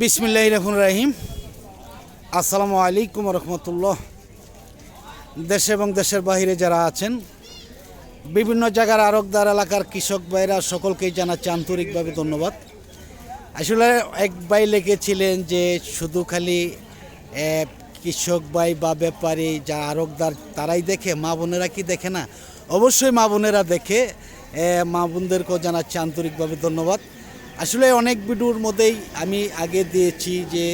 বিসমিল্লাহ রহমান রাহিম। আসসালামু আলাইকুম রহমতুল্লাহ। দেশে এবং দেশের বাইরে যারা আছেন, বিভিন্ন জায়গার আরকদার এলাকার কৃষক ভাইরা সকলকেই জানাচ্ছি আন্তরিকভাবে ধন্যবাদ। আসলে এক ভাই লিখেছিলেন যে শুধু খালি কৃষক ভাই বা ব্যাপারী যা আরকদার তারাই দেখে, মা বোনেরা কি দেখে না? অবশ্যই মা বোনেরা দেখে মা বোনদেরকেও জানাচ্ছি আন্তরিকভাবে ধন্যবাদ। আসলে অনেক ভিডিওর মধ্যেই আমি আগে দিয়েছি যে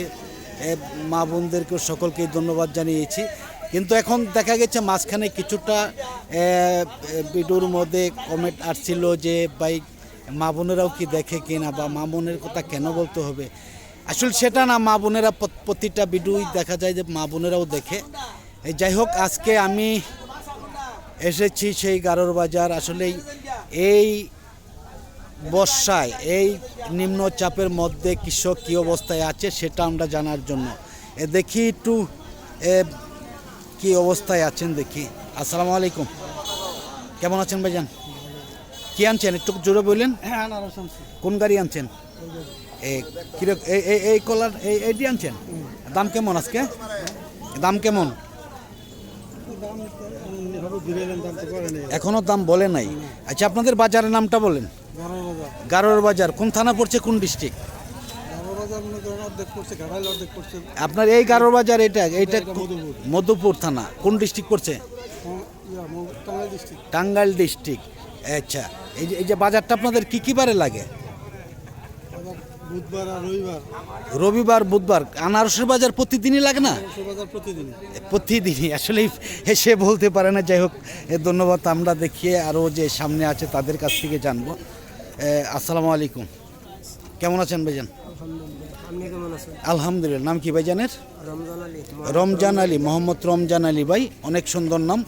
মা বোনদেরকেও সকলকে ধন্যবাদ জানিয়েছি। কিন্তু এখন দেখা গেছে মাঝখানে কিছুটা ভিডিওর মধ্যে কমেন্ট আসছিল যে, ভাই, মা বোনেরাও কি দেখে কিনা বা মা বোনের কথা কেন বলতে হবে? আসলে সেটা না, মা বোনেরা প্রতিটা ভিডিওই দেখা যায় যে মা বোনেরাও দেখে। যাই হোক, আজকে আমি এসেছি সেই গারোর বাজার। আসলেই এই বর্ষায় এই নিম্নচাপের মধ্যে কৃষক কী অবস্থায় আছে সেটা আমরা জানার জন্য। এ দেখি একটু এ, কি অবস্থায় আছেন দেখি। আসসালামু আলাইকুম। কেমন আছেন ভাইজান? কি আনছেন? একটু জোরে বললেন? হ্যাঁ কোন গাড়ি আনছেন? এই কিরক এই এই এই কলার এই এইটি আনছেন? দাম কেমন আজকে? দাম কেমন? এখনও দাম বলে নাই। আচ্ছা আপনাদের বাজারের নামটা বলেন। গারোর বাজার কোন থানা পড়ছে কোন ডিস্ট্রিক্ট আপনার এই গারোর বাজার এটা এটা এটা মধুপুর। থানা কোন ডিস্ট্রিক্ট পড়ছে? টাঙ্গাইল ডিস্ট্রিক্ট আচ্ছা এই যে এই যে বাজারটা আপনাদের কি কি বারে লাগে? বুধবার আর রবিবার রবিবার বুধবার আনারসের বাজার প্রতিদিনই লাগে না? প্রতিদিনই আসলে সে বলতে পারে না যাই হোক ধন্যবাদ আমরা দেখিয়ে আরও যে সামনে আছে তাদের কাছ থেকে জানব। আসসালামু আলাইকুম। কেমন আছেন ভাইজান? আলহামদুলিল্লাহ নাম কি ভাইজানের? রমজান আলী মোহাম্মদ রমজান আলী ভাই অনেক সুন্দর নাম।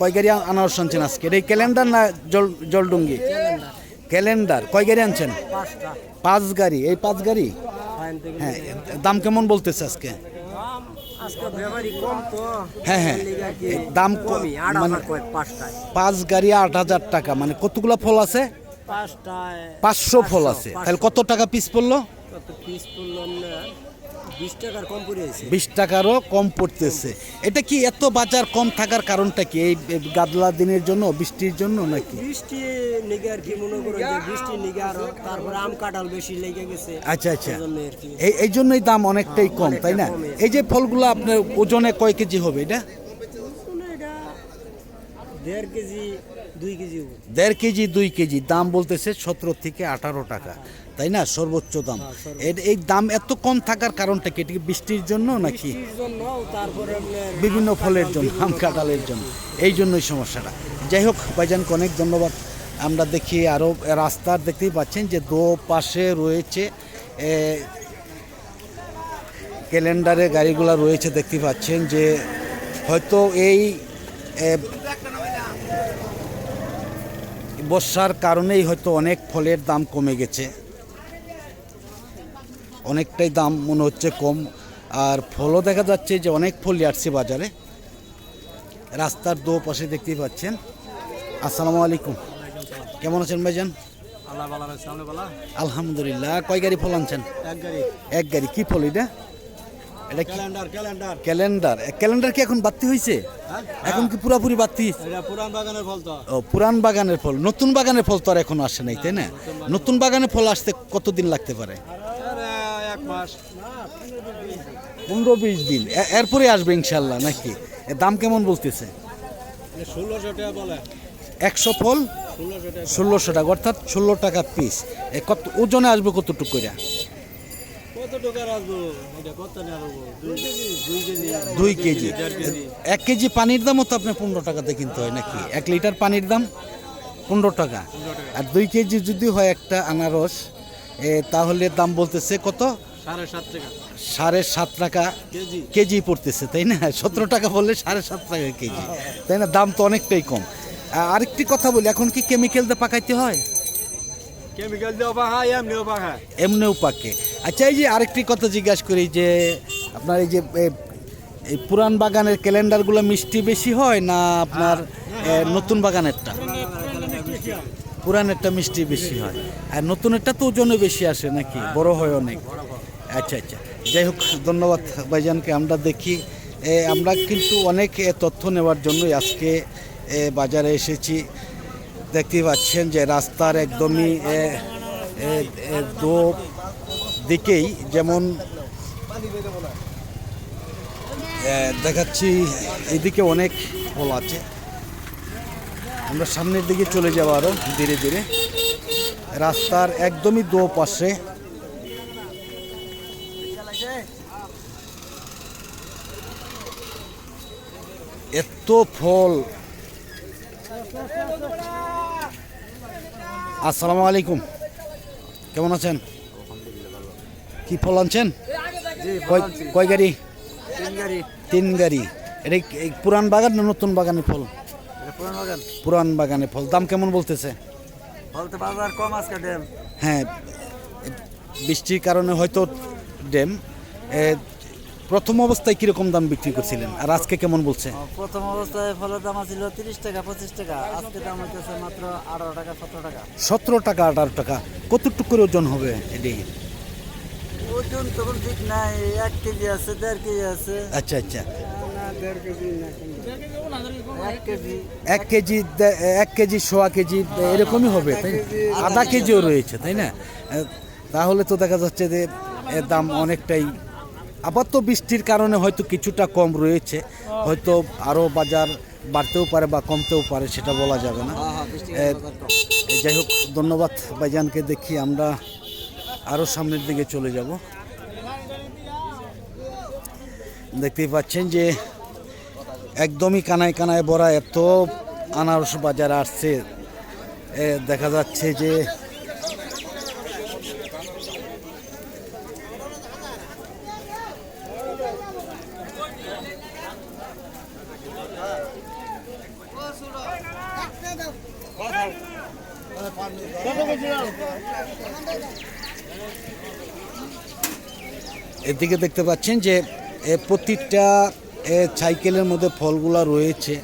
কয় গাড়ি আনারস আনছেন আজকে? এটা ক্যালেন্ডার না জল জলডুঙ্গি? ক্যালেন্ডার। কয় গাড়ি আনছেন? পাঁচ গাড়ি। এই পাঁচ গাড়ি? হ্যাঁ দাম কেমন বলতেছে আজকে? হ্যাঁ হ্যাঁ। দাম মানে পাঁচ গাড়ি আট হাজার টাকা। মানে কতগুলো ফল আছে? পাঁচশো ফল আছে। তাহলে কত টাকা পিস পড়ল? বিশ টাকারও কম পড়তেছে। এটা কি এত বাজার কম থাকার কারণটা কি? এই গাদলা দিনের জন্য বৃষ্টির জন্য নাকি? বৃষ্টি লেগে আর কি মনে করো বৃষ্টি লেগে আর তারপরে আম কাঁঠাল বেশি লেগে গেছে। আচ্ছা আচ্ছা। এই এই জন্যই দাম অনেকটাই কম তাই না? এই যে ফলগুলো আপনার ওজনে কয় কেজি হবে এটা দেড় কেজি। দেড় কেজি দুই কেজি দাম বলতেছে সতেরো থেকে আঠারো টাকা। তাই না? সর্বোচ্চ দাম। এর- এই দাম এত কম থাকার কারণটা কি? এটা কি বৃষ্টির জন্য নাকি তারপরে বিভিন্ন ফলের জন্য আম কাঁঠালের জন্য। এই জন্যই সমস্যাটা। যাই হোক ভাইজানকে অনেক ধন্যবাদ। আমরা দেখি আরও রাস্তার দেখতেই পাচ্ছেন যে দো পাশে রয়েছে ক্যালেন্ডারে গাড়িগুলো রয়েছে দেখতে পাচ্ছেন যে হয়তো এই বর্ষার কারণেই হয়তো অনেক ফলের দাম কমে গেছে। অনেকটাই দাম মনে হচ্ছে কম। আর ফলও দেখা যাচ্ছে যে অনেক ফল আসছে বাজারে। রাস্তার দো পাশে দেখতেই পাচ্ছেন। আসসালামু আলাইকুম। কেমন আছেন ভাইজান? আলহামদুলিল্লাহ। কয় গাড়ি ফল আনছেন? এক গাড়ি। এক গাড়ি। কি ফল এটা? এটা ক্যালেন্ডার ক্যালেন্ডার। ক্যালেন্ডার। ক্যালেন্ডার কি এখন বাড়তি হয়েছে এখন কি পুরাপুরি এটা পুরান বাগানের ফল তো। ও পুরান বাগানের ফল। নতুন বাগানের ফল তো আর এখনও আসে নাই তাই না? নতুন বাগানের ফল। আসতে কতদিন লাগতে পারে? এক মাস। পনেরো বিশ দিন। এরপরে আসবে ইনশাল্লাহ নাকি? দাম কেমন বলতেছে? ষোলোশো টাকা বলে। একশো ফল? ষোলোশো টাকা। অর্থাৎ ষোলো টাকা পিস কত ওজনে আসবে কতটুকু করে কত টাকা রাখব এটা কত নিয়ে রাখব দুই কেজি এক কেজি পানির দামও তো আপনার পনেরো টাকাতে কিনতে হয় নাকি? এক লিটার পানির দাম পনেরো টাকা। আর দুই কেজি যদি হয় একটা আনারস তাহলে দাম বলতেছে কত? সাড়ে সাত টাকা। কেজি। পড়তেছে তাই না? সতেরো টাকা বললে সাড়ে সাত টাকা কেজি। তাই না? দাম তো অনেকটাই কম। আরেকটি কথা বলি এখন কি কেমিক্যাল দিয়ে পাকাইতে হয়? কেমিক্যাল দিয়েও পাখায় এমনিও পাখায় এমনিও পাকে আচ্ছা এই যে আরেকটি কথা জিজ্ঞাসা করি যে আপনার এই যে এই পুরান বাগানের ক্যালেন্ডারগুলো মিষ্টি বেশি হয় না আপনার এ, নতুন বাগানেরটা? পুরানেরটা মিষ্টি বেশি হয়। আর নতুনেরটা তো ওজনে বেশি আসে নাকি? বড় হয় অনেক। আচ্ছা আচ্ছা। যাই হোক ধন্যবাদ ভাইজানকে আমরা দেখি। আমরা কিন্তু অনেক তথ্য নেওয়ার জন্যই আজকে বাজারে এসেছি। দেখতেই পাচ্ছেন যে রাস্তার একদমই দো দিকেই যেমন দেখাচ্ছি, এদিকে অনেক ফল আছে। আমরা সামনের দিকে চলে যাব আরও ধীরে ধীরে। রাস্তার একদমই দো পাশে। এত ফল। আসসালামু আলাইকুম। কেমন আছেন? কি ফল আনছেন? কয়- গাড়ি? তিন গাড়ি। এটা এই পুরান বাগান না নতুন বাগানের ফল? পুরান বাগান। ফল। দাম কেমন বলতেছে? হ্যাঁ বৃষ্টির কারণে হয়তো ড্যাম। প্রথম অবস্থায় কীরকম দাম বিক্রি করছিলেন? আর আজকে কেমন বলছে? প্রথম অবস্থায় ফলের দাম ছিল তিরিশ টাকা পঁচিশ টাকা। আজকে দাম হইতেছে মাত্র আঠারো টাকা সতেরো টাকা। সতেরো টাকা আঠারো টাকা। কতটুকু করে ওজন হবে এটি? ওজন তখন ঠিক নাই এক কেজি আছে দেড় কেজি আছে। আচ্ছা আচ্ছা। এক কেজি। এক কেজি সোয়া কেজি এরকমই হবে তাই না? আধা কেজিও রয়েছে তাই না? তাহলে তো দেখা যাচ্ছে যে এর দাম অনেকটাই আবার তো বৃষ্টির কারণে হয়তো কিছুটা কম রয়েছে। হয়তো আরও বাজার বাড়তেও পারে বা কমতেও পারে সেটা বলা যাবে না। এ, এ, যাই হোক ধন্যবাদ ভাইজানকে। দেখি আমরা আরও সামনের দিকে চলে যাব। দেখতেই পাচ্ছেন যে একদমই কানায় কানায় ভরা এত আনারস বাজার আসছে। দেখা যাচ্ছে যে এদিকে দেখতে পাচ্ছেন যে প্রতিটা সাইকেলের মধ্যে ফলগুলা রয়েছে।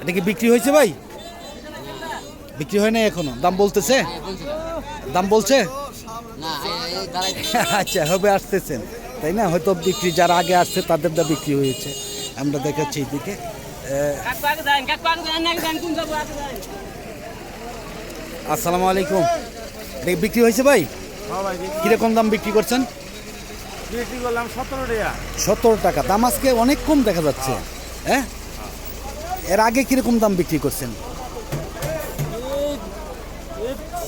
এটা কি বিক্রি হয়েছে ভাই? বিক্রি হয় না এখনও? দাম বলতেছে? দাম বলছে? আচ্ছা হবে আসতেছেন তাই না? হয়তো বিক্রি যারা আগে আসছে তাদের দা বিক্রি হয়েছে। আমরা দেখাচ্ছি এইদিকে। এ, আসসালামু আলাইকুম। বিক্রি হয়েছে ভাই? কীরকম দাম বিক্রি করছেন? বিক্রি করলাম সতেরো টাকা। সতেরো টাকা। দাম আজকে অনেক কম দেখা যাচ্ছে। হ্যাঁ। এর আগে কীরকম দাম বিক্রি করছেন?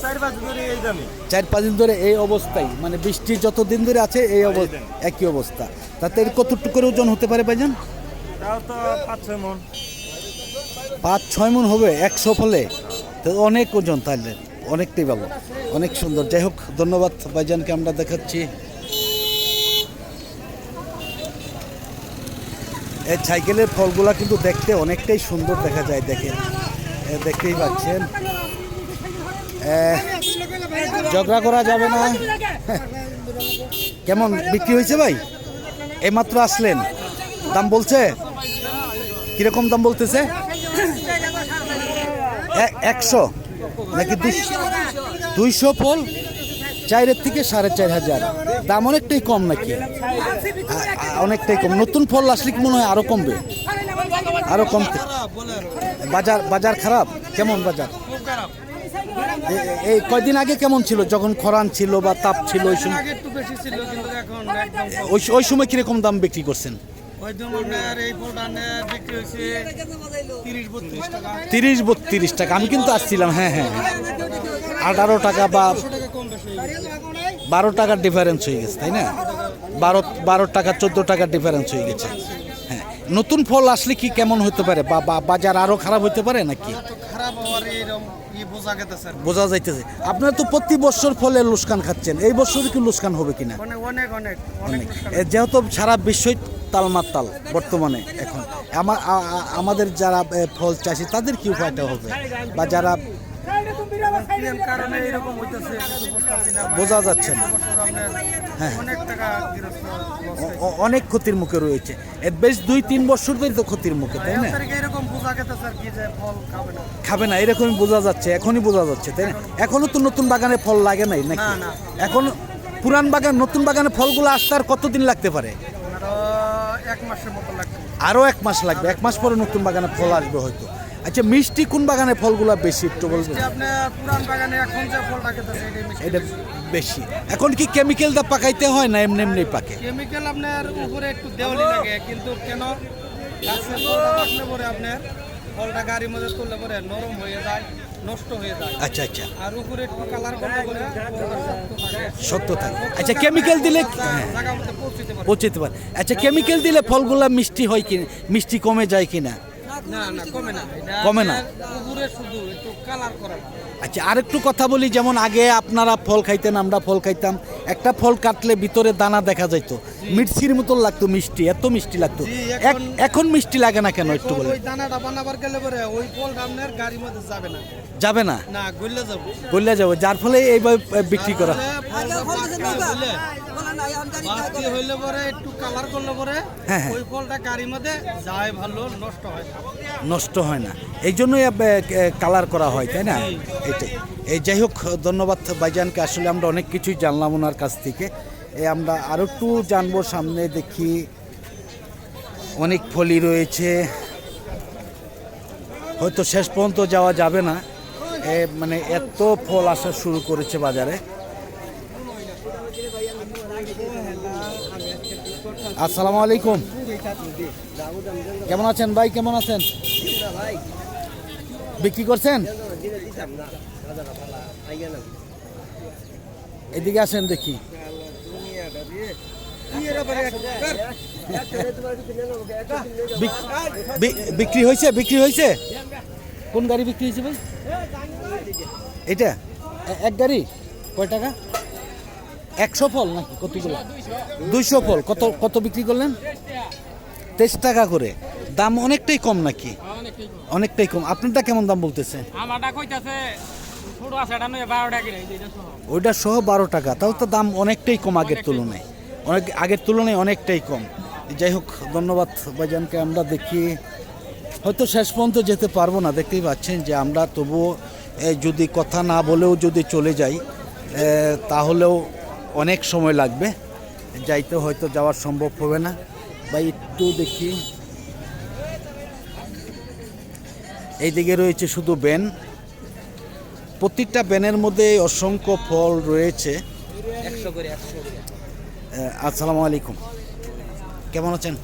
চার পাঁচ দিন ধরে এই অবস্থায়। মানে বৃষ্টি যত দিন ধরে আছে এই অবস্থা একই অবস্থা। তাতে এর কতটুকু করে ওজন হতে পারে ভাইজান? পাঁচ ছয় মন। পাঁচ ছয় মন হবে একশো ফলে। তো অনেক ওজন তাহলে। অনেকটাই ভালো। অনেক সুন্দর। যাই হোক ধন্যবাদ ভাইজানকে আমরা দেখাচ্ছি। এই সাইকেলের ফলগুলা কিন্তু দেখতে অনেকটাই সুন্দর দেখা যায় দেখেন। এ, দেখতেই পাচ্ছেন। ঝগড়া করা যাবে না। কেমন বিক্রি হয়েছে ভাই? এইমাত্র আসলেন। দাম বলছে? কীরকম দাম বলতেছে? একশো। নাকি দুশ- দুইশো? ফল? চারের থেকে সাড়ে চার হাজার। দাম অনেকটাই কম নাকি? অনেকটাই কম। নতুন ফল আসলে কি মনে হয় আরও কমবে? আরও কমতে বাজার বাজার খারাপ? কেমন বাজার? এই কয়দিন আগে কেমন ছিল? যখন খরান ছিল বা তাপ ছিল ওই সময় আগে একটু বেশি ছিল কিন্তু এখন একদম ওই ওই সময় কীরকম দাম বিক্রি করছেন? তিরিশ বত্রিশ টাকা। আমি কিন্তু আসছিলাম হ্যাঁ হ্যাঁ। আঠারো টাকা বা বারো টাকার ডিফারেন্স হয়ে গেছে তাই না? বারো বারো টাকা চোদ্দ টাকার ডিফারেন্স হয়ে গেছে। হ্যাঁ। নতুন ফল আসলে কি কেমন হতে পারে? বা বাজার আরও খারাপ হতে পারে নাকি? বোঝা যাইতেছে। আপনারা তো প্রতি বছর ফলে লুসকান খাচ্ছেন। এই বছর কি লুসকান হবে কিনা? অনেক অনেক অনেক যেহেতু সারা বিশ্বই তালমাতাল বর্তমানে এখন। আমা- আ- আ- আমাদের যারা ফল চাষি তাদের কি উপায়টা হবে? বা যারা বোঝা যাচ্ছে না। হ্যাঁ। অনেক ক্ষতির মুখে রয়েছে। বেশ দুই তিন বছর ধরে তো ক্ষতির মুখে তাই না? খাবে না এরকমই বোঝা যাচ্ছে এখনই বোঝা যাচ্ছে তাই না? এখনও তো নতুন বাগানে ফল লাগে নাই নাকি। এখন পুরান বাগান নতুন বাগানে ফলগুলো আসতে আর কতদিন লাগতে পারে আরও এক মাসের মতো লাগবে আরও এক মাস লাগবে। এক মাস পরে নতুন বাগানে ফল আসবে হয়তো। আচ্ছা মিষ্টি কোন বাগানে ফলগুলো বেশি একটু বলবেন? এটা বেশি। এখন কি কেমিক্যাল দা পাকাইতে হয় না এমনি এমনি পাকে? কেমিক্যাল আপনার উপরে একটু দেওয়ালি লাগে কিন্তু কেন? আপনার ফলটা গাড়ির মধ্যে তুললে পরে নরম হয়ে যায়। নষ্ট হয়ে যায়। আচ্ছা আচ্ছা। আর উপরে একটু কালার করলে শক্ত থাকে আচ্ছা কেমিক্যাল দিলে হ্যাঁ। পৌঁছতে পারে। আচ্ছা কেমিক্যাল দিলে ফলগুলা মিষ্টি হয় কি মিষ্টি কমে যায় কিনা না? কমে না। কমে না? আপনার উপরে একটু আচ্ছা আরেকটু কথা বলি যেমন আগে আপনারা ফল খাইতেন আমরা ফল খাইতাম। একটা ফল কাটলে ভিতরে দানা দেখা যাইতো। মিষ্টির মতো লাগতো মিষ্টি এত মিষ্টি লাগতো। এখন- মিষ্টি লাগে না কেন একটু বলে ওই দানাটা বানাবার গেলে পরে ওই ফলটা আপনার গাড়ির মধ্যে যাবে না। যাবে না? না গলে যাব। বললে যাবে যার ফলে এইভাবে বিক্রি করা তাহলে ফলটা পাকা হইলে, বাতি হইলে পরে একটু কালার করলে পরে হ্যাঁ, হ্যাঁ। ওই ফলটা গাড়ির মধ্যে যায় ভালো নষ্ট হয় না। নষ্ট হয় না। এই জন্যই কালার করা হয় তাই না? এটাই। এই যাই হোক, ধন্যবাদ ভাইজানকে। আসলে আমরা অনেক কিছুই জানলাম ওনার কাছ থেকে। এ, আমরা আরও একটু জানব, সামনে দেখি অনেক ফলই রয়েছে। হয়তো শেষ পর্যন্ত যাওয়া যাবে না। এ মানে এত ফল আসা শুরু করেছে বাজারে। আসসালামু আলাইকুম। কেমন আছেন ভাই? কেমন আছেন? বিক্রি করছেন? এদিকে আসেন দেখি। বিক্রি হয়েছে বিক্রি হয়েছে? কোন গাড়ি বিক্রি হয়েছে ভাই? এটা? এক গাড়ি? কয় টাকা? একশো ফল নাকি কতগুলো? দুইশো ফল। কত কত বিক্রি করলেন? তেইশ টাকা করে। দাম অনেকটাই কম নাকি? অনেকটাই কম। আপনারটা কেমন দাম বলতেছে? ওইটা সহ বারো টাকা। তাও তো দাম অনেকটাই কম আগের তুলনায়। অনেক আগের তুলনায় অনেকটাই কম। যাই হোক ধন্যবাদ ভাইজানকে আমরা দেখি। হয়তো শেষ পর্যন্ত যেতে পারব না দেখতেই পাচ্ছেন যে আমরা তবুও যদি কথা না বলেও যদি চলে যাই তাহলেও অনেক সময় লাগবে। যাইতে হয়তো যাওয়ার সম্ভব হবে না। বা একটু দেখি। এইদিকে রয়েছে শুধু বেন। প্রত্যেকটা ব্যানের মধ্যে অসংখ্য ফল রয়েছে। আসসালামু আলাইকুম। কেমন আছেন?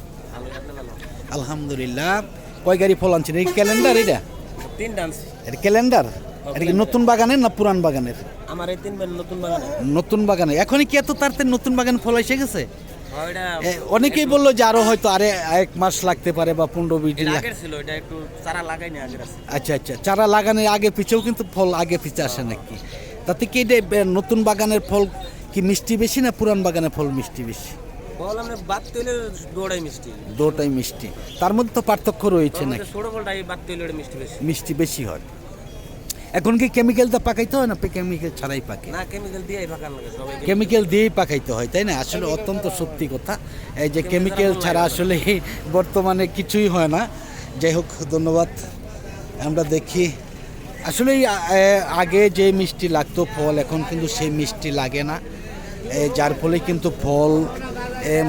আলহামদুলিল্লাহ। কয় গাড়ি ফল আনছেন? এই ক্যালেন্ডার এটা? এটা ক্যালেন্ডার? এটা কি নতুন বাগানের না পুরান বাগানের? আমার এই তিন নতুন বাগানে নতুন বাগানে এখনই কি এত তাড়াতাড়ি নতুন বাগান ফল এসে গেছে? অনেকেই বলল যে আরও হয়তো আরে এক মাস লাগতে পারে বা পনেরো বিশ দিন ছিল এটা একটু চারা লাগাইনি আগের আচ্ছা আচ্ছা চারা লাগানোর আগে পিছেও কিন্তু ফল আগে পিছে আসে নাকি? তাতে কি এটা, নতুন বাগানের ফল কি মিষ্টি বেশি না পুরান বাগানের ফল মিষ্টি বেশি? আমরা বাদ দৌড়াই মিষ্টি। দুটাই মিষ্টি। তার মধ্যে তো পার্থক্য রয়েছে নাকি? ছোট ফলটা এই বাদ তৈলে মিষ্টি বেশি। মিষ্টি বেশি হয়। এখন কি কেমিক্যালটা পাকাইতে হয় না কেমিক্যাল ছাড়াই পাকে? না কেমিক্যাল দিয়ে ফাঁকান লাগে কেমিক্যাল দিয়েই পাকাইতে হয় তাই না? আসলে অত্যন্ত সত্যি কথা। এই যে কেমিক্যাল ছাড়া আসলে বর্তমানে কিছুই হয় না। যাই হোক ধন্যবাদ। আমরা দেখি। আসলে আগে যে মিষ্টি লাগতো ফল এখন কিন্তু সেই মিষ্টি লাগে না। যার ফলে কিন্তু ফল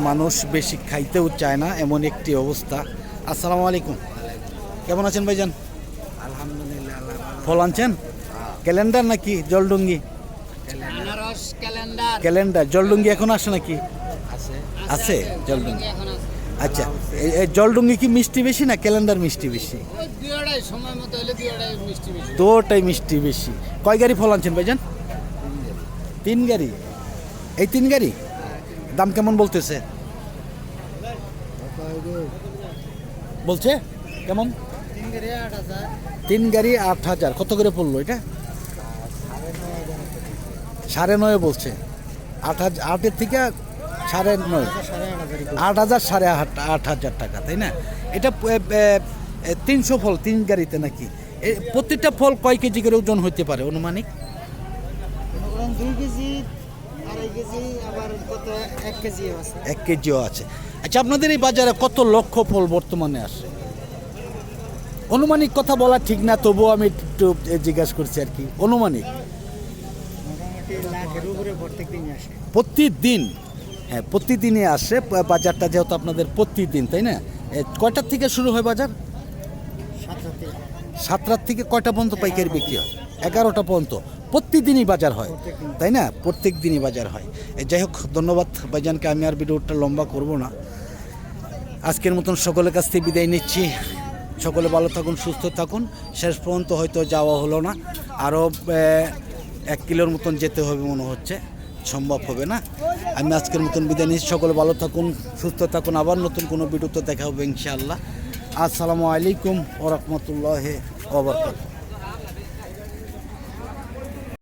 মানুষ বেশি খাইতেও চায় না এমন একটি অবস্থা। আসসালামু আলাইকুম। কেমন আছেন ভাইজান? ফল আনছেন? ক্যালেন্ডার নাকি জলডুঙ্গি? ক্যালেন্ডার। জলডুঙ্গি এখন আসে নাকি? আছে। আছে জলডুঙ্গি। আচ্ছা জলডুঙ্গি কি মিষ্টি বেশি না ক্যালেন্ডার মিষ্টি বেশি? দুটাই মিষ্টি বেশি। কয় গাড়ি ফল আনছেন ভাইজান? তিন গাড়ি। এই তিন গাড়ি? দাম কেমন বলতেছে? বলছে কেমন? তিন গাড়ি আট হাজার। কত করে পড়ল এটা? সাড়ে নয় বলছে। আট হাজার আটের থেকে সাড়ে নয়। আট হাজার সাড়ে আট আট হাজার টাকা তাই না? এটা তিনশো ফল তিন গাড়িতে নাকি? এ, প্রত্যেকটা ফল কয় কেজি করে ওজন হতে পারে অনুমানিক? দুই কেজি আড়াই কেজি আবার কত এক কেজি আছে। এক কেজিও আছে। আচ্ছা আপনাদের এই বাজারে কত লক্ষ ফল বর্তমানে আসে? অনুমানিক কথা বলা ঠিক না, তবুও আমি একটু জিজ্ঞাসা করছি আর কি। অনুমানিক? প্রতিদিন। হ্যাঁ প্রতিদিনই আসে বাজারটা যেহেতু আপনাদের প্রতিদিন, তাই না? কয়টার থেকে শুরু হয় বাজার? সাতটার থেকে কয়টা পর্যন্ত পাইকারি বিক্রি হয়? এগারোটা পর্যন্ত। প্রতিদিনই বাজার হয়, তাই না? প্রত্যেক দিনই বাজার হয়। যাই হোক, ধন্যবাদ ভাইজানকে, আমি আর ভিডিওটা লম্বা করব না। আজকের মতন সকলের কাছ থেকে বিদায় নিচ্ছি। সকলে ভালো থাকুন, সুস্থ থাকুন। শেষ পর্যন্ত হয়তো যাওয়া হলো না। আরও এক কিলোর মতন যেতে হবে মনে হচ্ছে। সম্ভব হবে না। আমি আজকের মতন বিদায় নিচ্ছি। সকলে ভালো থাকুন, সুস্থ থাকুন। আবার নতুন কোনো ভিডিওতে দেখা হবে ইনশাআল্লাহ। আসসালামু আলাইকুম ওরহমতুল্লাহ ওবরকাত